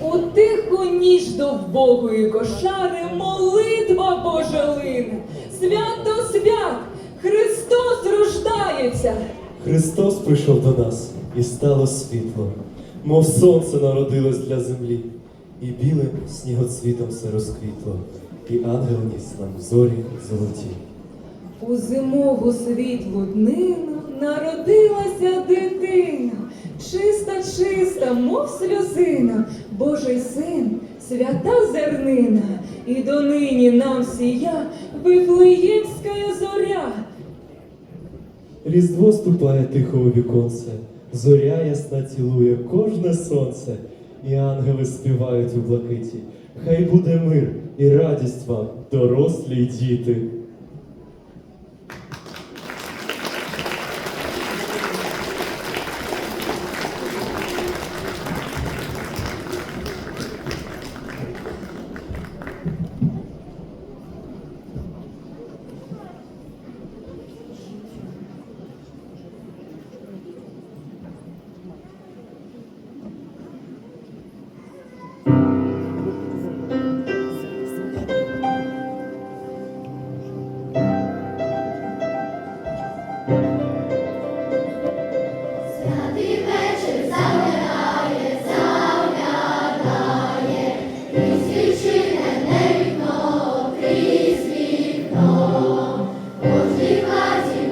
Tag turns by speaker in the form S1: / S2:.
S1: У тиху ніч до вбогої кошари молитва Божа лине. Свят до свят, Христос рождається.
S2: Христос прийшов до нас і стало світло, мов сонце народилось для землі, і білим снігоцвітом все розквітло, і ангел ніс нам зорі золоті.
S1: У зимову світлу днину народилася дитина, чиста, чиста, мов сльозина, Божий син, свята зернина, і донині нам сія Вифлеємська зоря.
S2: Різдво ступає тихо у віконце, зоря ясна цілує кожне сонце, і ангели співають у блакиті. Хай буде мир і радість вам, дорослі й діти.